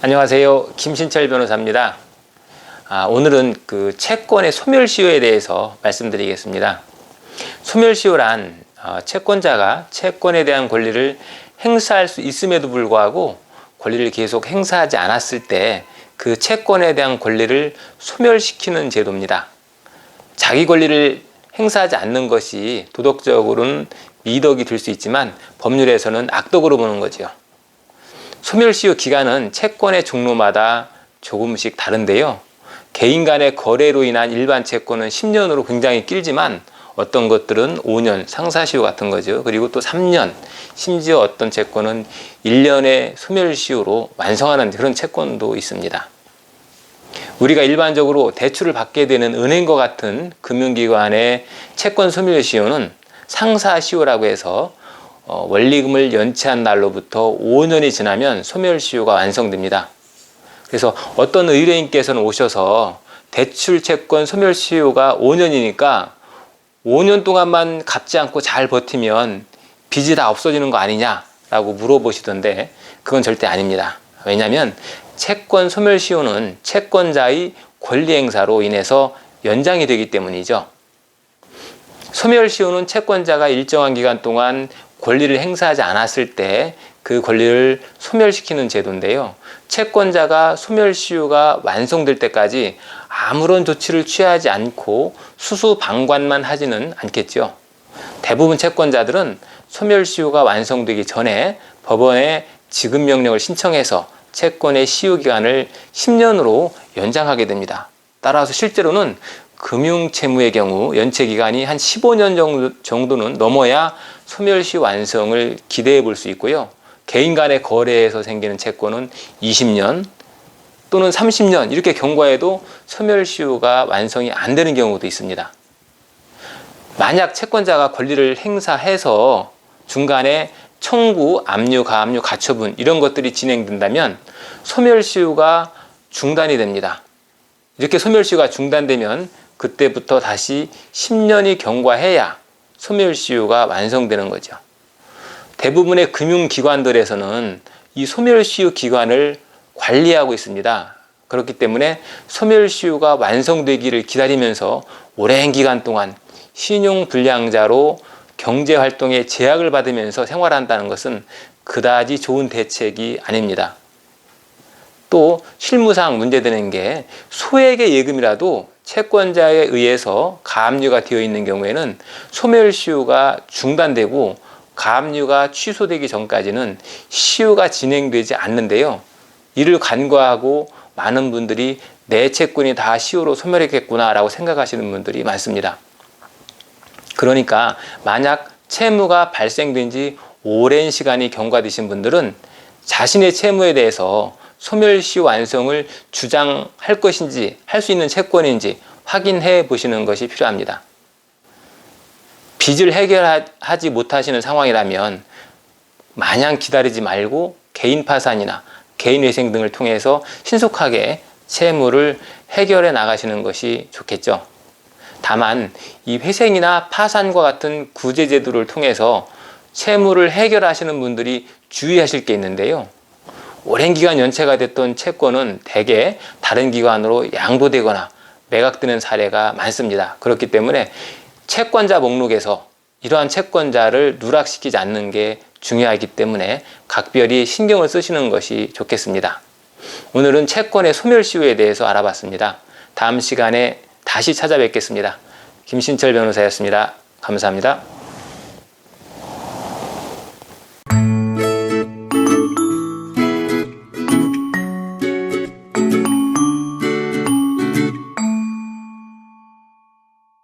안녕하세요. 김신철 변호사입니다. 아, 오늘은 그 채권의 소멸시효에 대해서 말씀드리겠습니다. 소멸시효란 어, 채권자가 채권에 대한 권리를 행사할 수 있음에도 불구하고 권리를 계속 행사하지 않았을 때 그 채권에 대한 권리를 소멸시키는 제도입니다. 자기 권리를 행사하지 않는 것이 도덕적으로는 미덕이 될 수 있지만 법률에서는 악덕으로 보는 거지요. 소멸시효 기간은 채권의 종류마다 조금씩 다른데요. 개인 간의 거래로 인한 일반 채권은 10년으로 굉장히 길지만 어떤 것들은 5년 상사시효 같은 거죠. 그리고 또 3년, 심지어 어떤 채권은 1년의 소멸시효로 완성하는 그런 채권도 있습니다. 우리가 일반적으로 대출을 받게 되는 은행과 같은 금융기관의 채권 소멸시효는 상사시효라고 해서 어, 원리금을 연체한 날로부터 5년이 지나면 소멸시효가 완성됩니다. 그래서 어떤 의뢰인께서는 오셔서 대출 채권 소멸시효가 5년이니까 5년 동안만 갚지 않고 잘 버티면 빚이 다 없어지는 거 아니냐라고 물어보시던데 그건 절대 아닙니다. 왜냐하면 채권 소멸시효는 채권자의 권리 행사로 인해서 연장이 되기 때문이죠. 소멸시효는 채권자가 일정한 기간 동안 권리를 행사하지 않았을 때 그 권리를 소멸시키는 제도인데요. 채권자가 소멸시효가 완성될 때까지 아무런 조치를 취하지 않고 수수방관만 하지는 않겠죠. 대부분 채권자들은 소멸시효가 완성되기 전에 법원에 지급 명령을 신청해서 채권의 시효 기간을 10년으로 연장하게 됩니다. 따라서 실제로는 금융채무의 경우 연체 기간이 한 15년 정도 는 넘어야 소멸시 완성을 기대해 볼 수 있고요. 개인 간의 거래에서 생기는 채권은 20년 또는 30년 이렇게 경과해도 소멸시효가 완성이 안 되는 경우도 있습니다. 만약 채권자가 권리를 행사해서 중간에 청구, 압류, 가압류, 가처분 이런 것들이 진행된다면 소멸시효가 중단이 됩니다. 이렇게 소멸시효가 중단되면 그때부터 다시 10년이 경과해야 소멸시효가 완성되는 거죠. 대부분의 금융기관들에서는 이 소멸시효 기관을 관리하고 있습니다. 그렇기 때문에 소멸시효가 완성되기를 기다리면서 오랜 기간 동안 신용불량자로 경제활동에 제약을 받으면서 생활한다는 것은 그다지 좋은 대책이 아닙니다. 또 실무상 문제되는 게 소액의 예금이라도 채권자에 의해서 가압류가 되어 있는 경우에는 소멸시효가 중단되고 가압류가 취소되기 전까지는 시효가 진행되지 않는데요. 이를 간과하고 많은 분들이 내 채권이 다 시효로 소멸했겠구나라고 생각하시는 분들이 많습니다. 그러니까 만약 채무가 발생된 지 오랜 시간이 경과되신 분들은 자신의 채무에 대해서 소멸시 완성을 주장할 것인지 할 수 있는 채권인지 확인해 보시는 것이 필요합니다. 빚을 해결하지 못하시는 상황이라면 마냥 기다리지 말고 개인 파산이나 개인 회생 등을 통해서 신속하게 채무를 해결해 나가시는 것이 좋겠죠. 다만 이 회생이나 파산과 같은 구제 제도를 통해서 채무를 해결하시는 분들이 주의하실 게 있는데요. 오랜 기간 연체가 됐던 채권은 대개 다른 기관으로 양도되거나 매각되는 사례가 많습니다. 그렇기 때문에 채권자 목록에서 이러한 채권자를 누락시키지 않는 게 중요하기 때문에 각별히 신경을 쓰시는 것이 좋겠습니다. 오늘은 채권의 소멸시효에 대해서 알아봤습니다. 다음 시간에 다시 찾아뵙겠습니다. 김신철 변호사였습니다. 감사합니다.